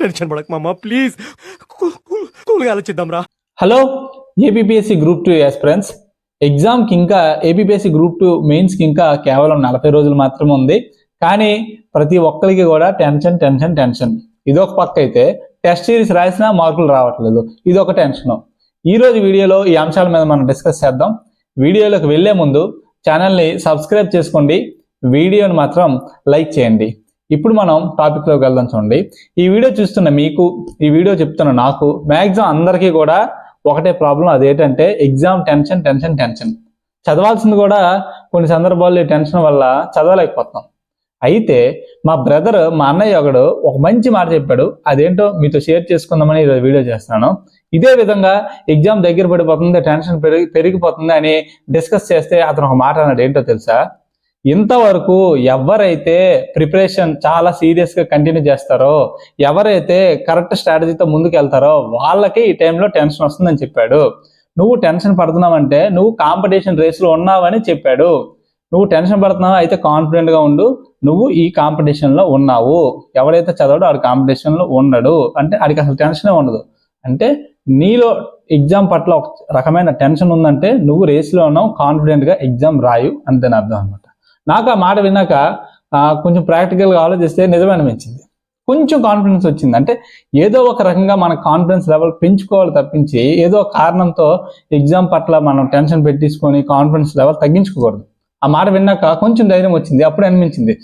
Tension పడక మామ please. కూల్గా ఆలోచిద్దాం రా hello APPSC group two aspirants ఎగ్జామ్కి ఇంకా ఏబిపిఎస్సి గ్రూప్ టూ మెయిన్స్కి ఇంకా కేవలం నలభై రోజులు మాత్రమే ఉంది. కానీ ప్రతి ఒక్కరికి కూడా టెన్షన్ టెన్షన్ టెన్షన్. ఇదొక పక్క అయితే టెస్ట్ సిరీస్ రాసినా మార్కులు రావట్లేదు. ఇదొక టెన్షన్. ఈ రోజు వీడియోలో ఈ అంశాల మీద మనం డిస్కస్ చేద్దాం. వీడియోలోకి వెళ్ళే ముందు ఛానల్ని సబ్స్క్రైబ్ చేసుకోండి. వీడియోని మాత్రం లైక్ చేయండి. ఇప్పుడు మనం టాపిక్లోకి వెళ్దాం చూడండి. ఈ వీడియో చూస్తున్న మీకు ఈ వీడియో చెప్తున్న నాకు మ్యాక్సిమం అందరికీ కూడా ఒకటే ప్రాబ్లం అదేంటంటే ఎగ్జామ్ టెన్షన్ టెన్షన్ టెన్షన్ చదవాల్సింది కూడా కొన్ని సందర్భాల్లో ఈ టెన్షన్ వల్ల చదవలేకపోతున్నాం. అయితే మా బ్రదర్ మా అన్నయ్య ఒకడు ఒక మంచి మాట చెప్పాడు. అదేంటో మీతో షేర్ చేసుకుందామని ఈరోజు వీడియో చేస్తున్నాను. ఇదే విధంగా ఎగ్జామ్ దగ్గర పడిపోతుంది టెన్షన్ పెరిగి పెరిగిపోతుంది అని డిస్కస్ చేస్తే అతను ఒక మాట అన్నాడు. ఏంటో తెలుసా? ఇంతవరకు ఎవరైతే ప్రిపరేషన్ చాలా సీరియస్గా కంటిన్యూ చేస్తారో ఎవరైతే కరెక్ట్ స్ట్రాటజీతో ముందుకు వెళ్తారో వాళ్ళకి ఈ టైంలో టెన్షన్ వస్తుందని చెప్పాడు. నువ్వు టెన్షన్ పడుతున్నావంటే నువ్వు కాంపిటీషన్ రేస్లో ఉన్నావని చెప్పాడు. నువ్వు టెన్షన్ పడుతున్నావు? అయితే కాన్ఫిడెంట్గా ఉండు. నువ్వు ఈ కాంపిటీషన్లో ఉన్నావు. ఎవరైతే చదవడో ఆడు కాంపిటీషన్లో ఉండడు. అంటే ఆడికి అసలు టెన్షనే ఉండదు. అంటే నీలో ఎగ్జామ్ పట్ల ఒక రకమైన టెన్షన్ ఉందంటే నువ్వు రేస్లో ఉన్నావు కాన్ఫిడెంట్గా ఎగ్జామ్ రాయు అంతేని అర్థం అనమాట నాకు ఆ మాట విన్నాక కొంచెం ప్రాక్టికల్గా ఆలోచిస్తే నిజమే అనిపించింది. కొంచెం కాన్ఫిడెన్స్ వచ్చింది. అంటే ఏదో ఒక రకంగా మన కాన్ఫిడెన్స్ లెవెల్ పెంచుకోవాలి తప్పించి ఏదో కారణంతో ఎగ్జామ్ పట్ల మనం టెన్షన్ పెట్టించుకొని కాన్ఫిడెన్స్ లెవెల్ తగ్గించుకోకూడదు. ఆ మాట విన్నాక కొంచెం ధైర్యం వచ్చింది. అప్పుడు అనిపించింది.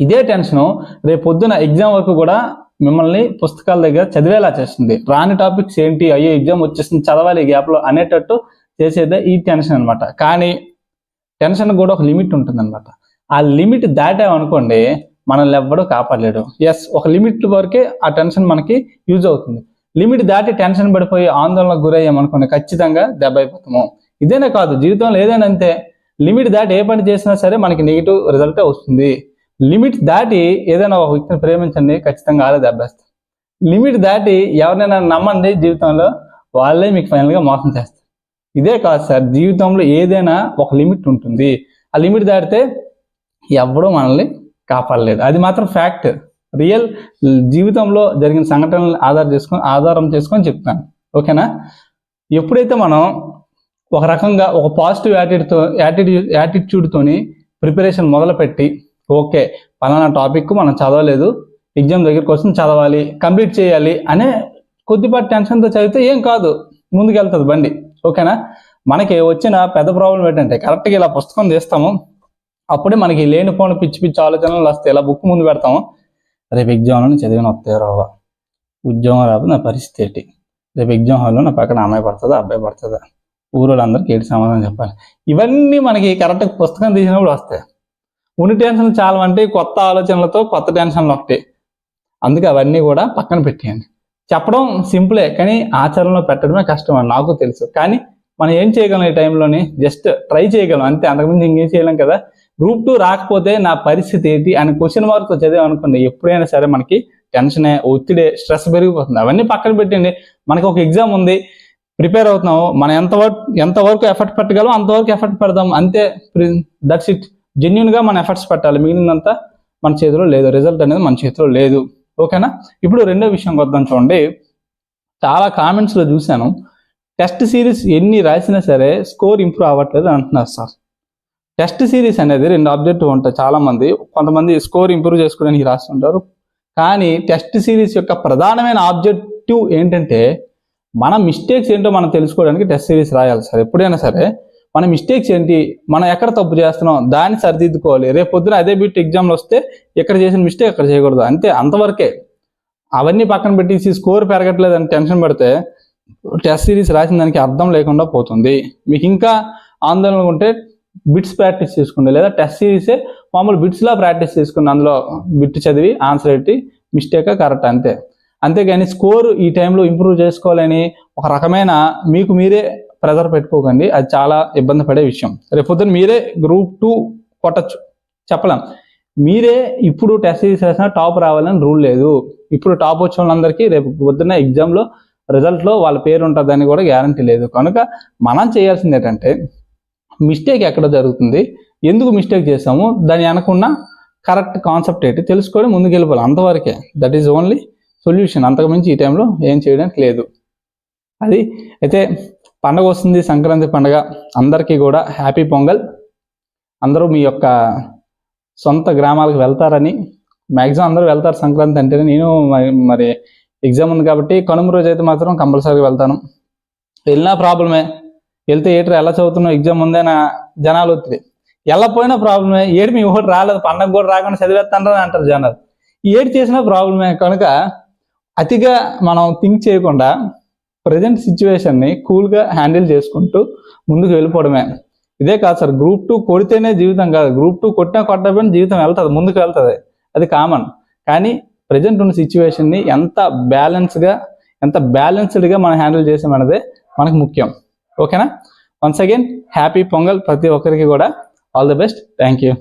ఇదే టెన్షన్ రేపు పొద్దున ఎగ్జామ్ వరకు కూడా మిమ్మల్ని పుస్తకాల దగ్గర చదివేలా చేస్తుంది. రాని టాపిక్స్ ఏంటి? అయ్యో ఎగ్జామ్ వచ్చేస్తుంది చదవాలి గ్యాప్లో అనేటట్టు చేసేదే ఈ టెన్షన్ అనమాట కానీ టెన్షన్ కూడా ఒక లిమిట్ ఉంటుందన్నమాట. ఆ లిమిట్ దాటామనుకోండి మనల్ని ఎవ్వడూ కాపాడలేడు. ఎస్ ఒక లిమిట్ వరకే ఆ టెన్షన్ మనకి యూజ్ అవుతుంది. లిమిట్ దాటి టెన్షన్ పడిపోయి ఆందోళనకు గురయ్యామనుకోండి ఖచ్చితంగా దెబ్బ అయిపోతాము. ఇదేనే కాదు జీవితంలో ఏదైనా అంతే. లిమిట్ దాటి ఏ పని చేసినా సరే మనకి నెగిటివ్ రిజల్టే వస్తుంది. లిమిట్ దాటి ఏదైనా ఒక వ్యక్తిని ప్రేమించండి ఖచ్చితంగా వాళ్ళే దెబ్బేస్తారు లిమిట్ దాటి ఎవరినైనా నమ్మండి జీవితంలో వాళ్ళే మీకు ఫైనల్గా మోసం చేస్తారు. ఇదే కాదు సార్ జీవితంలో ఏదైనా ఒక లిమిట్ ఉంటుంది. ఆ లిమిట్ దాటితే ఎవడూ మనల్ని కాపాడలేదు. అది మాత్రం ఫ్యాక్ట్. రియల్ జీవితంలో జరిగిన సంఘటనలు ఆధారం చేసుకొని ఆధారం చేసుకొని చెప్తాను. ఓకేనా? ఎప్పుడైతే మనం ఒక రకంగా ఒక పాజిటివ్ యాటిట్యూడ్తో యాటిట్యూడ్ యాటిట్యూడ్తోని ప్రిపరేషన్ మొదలుపెట్టి ఓకే పలానా టాపిక్ మనం చదవలేదు ఎగ్జామ్ దగ్గరికి వస్తుంది చదవాలి కంప్లీట్ చేయాలి అనే కొద్దిపాటి టెన్షన్తో చదివితే ఏం కాదు. ముందుకెళ్తుంది బండి. ఓకేనా? మనకి వచ్చిన పెద్ద ప్రాబ్లం ఏంటంటే కరెక్ట్గా ఇలా పుస్తకం తీస్తాము. అప్పుడే మనకి లేనిపోని పిచ్చి పిచ్చి ఆలోచనలు వస్తాయి. ఇలా బుక్ ముందు పెడతాము. రేపు ఎగ్జామ్లో చదివిన వస్తే రావా ఉద్యోగం రాకపోతే నా పరిస్థితి ఏంటి? రేపు ఎగ్జామ్ హాల్లో నా పక్కన అమ్మాయి పడుతుందా అబ్బాయి పడుతుందా? ఊరోళ్ళందరికీ ఏంటి సమాధానం చెప్పాలి? ఇవన్నీ మనకి కరెక్ట్ పుస్తకం తీసినప్పుడు వస్తాయి. ఉన్ని టెన్షన్లు చాలా అంటే కొత్త ఆలోచనలతో కొత్త టెన్షన్లు ఒకటి. అందుకే అవన్నీ కూడా పక్కన పెట్టేయండి. చెప్పడం సింపులే కానీ ఆచరణలో పెట్టడమే కష్టం అని నాకు తెలుసు. కానీ మనం ఏం చేయగలం ఈ టైంలోని? జస్ట్ ట్రై చేయగలం. అంతే అంతకుమించి ఇంకేం చేయలేం కదా? గ్రూప్ టూ రాకపోతే నా పరిస్థితి ఏంటి అని క్వశ్చన్ మార్క్తో చదివామనుకోండి ఎప్పుడైనా సరే మనకి టెన్షనే ఒత్తిడే స్ట్రెస్ పెరిగిపోతుంది. అవన్నీ పక్కన పెట్టండి. మనకి ఒక ఎగ్జామ్ ఉంది. ప్రిపేర్ అవుతున్నాము. మనం ఎంతవరకు ఎంతవరకు ఎఫర్ట్ పెట్టగలం అంతవరకు ఎఫర్ట్ పెడదాం. అంతే దట్స్ ఇట్. జెన్యున్గా మన ఎఫర్ట్స్ పెట్టాలి. మిగిలినంతా మన చేతిలో లేదు. రిజల్ట్ అనేది మన చేతిలో లేదు. ఓకేనా? ఇప్పుడు రెండో విషయం వద్దాం చూడండి. చాలా కామెంట్స్లో చూశాను. టెస్ట్ సిరీస్ ఎన్ని రాసినా సరే స్కోర్ ఇంప్రూవ్ అవ్వట్లేదు అంటున్నారు సార్. టెస్ట్ సిరీస్ అనేది రెండు ఆబ్జెక్టివ్ ఉంటాయి చాలా మంది కొంతమంది స్కోర్ ఇంప్రూవ్ చేసుకోవడానికి రాస్తుంటారు. కానీ టెస్ట్ సిరీస్ యొక్క ప్రధానమైన ఆబ్జెక్టివ్ ఏంటంటే మన మిస్టేక్స్ ఏంటో మనం తెలుసుకోవడానికి టెస్ట్ సిరీస్ రాయాలి సార్. ఎప్పుడైనా సరే మన మిస్టేక్స్ ఏంటి? మనం ఎక్కడ తప్పు చేస్తున్నాం? దాన్ని సరిదిద్దుకోవాలి. రేపు పొద్దున అదే బిట్ ఎగ్జామ్లో వస్తే ఎక్కడ చేసిన మిస్టేక్ అక్కడ చేయకూడదు. అంతే అంతవరకే. అవన్నీ పక్కన పెట్టేసి స్కోర్ పెరగట్లేదు అని టెన్షన్ పడితే టెస్ట్ సిరీస్ రాసిన దానికి అర్థం లేకుండా పోతుంది. మీకు ఇంకా ఆందోళన ఉంటే బిట్స్ ప్రాక్టీస్ చేసుకోండి. లేదా టెస్ట్ సిరీసే మామూలు బిట్స్లా ప్రాక్టీస్ చేసుకోండి అందులో బిట్ చదివి ఆన్సర్ పెట్టి మిస్టేక్ కరెక్ట్ అంతే. అంతేగాని స్కోర్ ఈ టైంలో ఇంప్రూవ్ చేసుకోవాలని ఒక రకమైన మీకు మీరే ప్రెజర్ పెట్టుకోకండి. అది చాలా ఇబ్బంది పడే విషయం. రేపు మీరే గ్రూప్ టూ కొట్టచ్చు. చెప్పలేం. మీరే ఇప్పుడు టెస్ట్ సిరీస్ టాప్ రావాలని రూల్ లేదు. ఇప్పుడు టాప్ వచ్చిన వాళ్ళందరికీ రేపు పొద్దున్న ఎగ్జామ్లో రిజల్ట్లో వాళ్ళ పేరు ఉంటుందని కూడా గ్యారంటీ లేదు. కనుక మనం చేయాల్సింది ఏంటంటే మిస్టేక్ ఎక్కడ జరుగుతుంది ఎందుకు మిస్టేక్ చేసాము దాని వెనకున్న కరెక్ట్ కాన్సెప్ట్ ఏంటి తెలుసుకొని ముందుకు వెళ్ళిపోవాలి. అంతవరకే. దట్ ఈజ్ ఓన్లీ సొల్యూషన్ అంతకుమించి ఈ టైంలో ఏం చేయడానికి లేదు. అది అయితే పండగ వస్తుంది సంక్రాంతి పండగ. అందరికీ కూడా హ్యాపీ పొంగల్. అందరూ మీ యొక్క సొంత గ్రామాలకు వెళ్తారని మ్యాక్సిమం అందరూ వెళ్తారు సంక్రాంతి అంటే నేను మరి- మరి ఎగ్జామ్ ఉంది కాబట్టి కనుమ రోజు అయితే మాత్రం కంపల్సరీగా వెళ్తాను. వెళ్ళినా ప్రాబ్లమే. వెళ్తే ఏటర్ ఎలా చదువుతున్నావు ఎగ్జామ్ ఉందేనా జనాలు ఒత్తిడి. వెళ్ళకపోయినా ప్రాబ్లమే. ఏడు మీ ఒకటి రాలేదు పండగ కూడా రాకుండా చదివేస్తాను అంటారు జనాలు. ఏడు చేసినా ప్రాబ్లమే. కనుక అతిగా మనం థింక్ చేయకుండా ప్రజెంట్ సిచ్యువేషన్ని కూల్గా హ్యాండిల్ చేసుకుంటూ ముందుకు వెళ్ళిపోవడమే. ఇదే కాదు సార్ గ్రూప్ టూ కొడితేనే జీవితం కాదు. గ్రూప్ టూ కొట్టినా కొట్టకపోయినా జీవితం వెళ్తుంది ముందుకు వెళ్తుంది. అది కామన్ కానీ ప్రజెంట్ ఉన్న సిచ్యువేషన్ని ఎంత బ్యాలెన్స్గా ఎంత బ్యాలెన్స్డ్గా మనం హ్యాండిల్ చేసామన్నదే మనకు ముఖ్యం. ఓకేనా వన్స్ అగైన్ హ్యాపీ పొంగల్ ప్రతి ఒక్కరికి కూడా. All the best thank you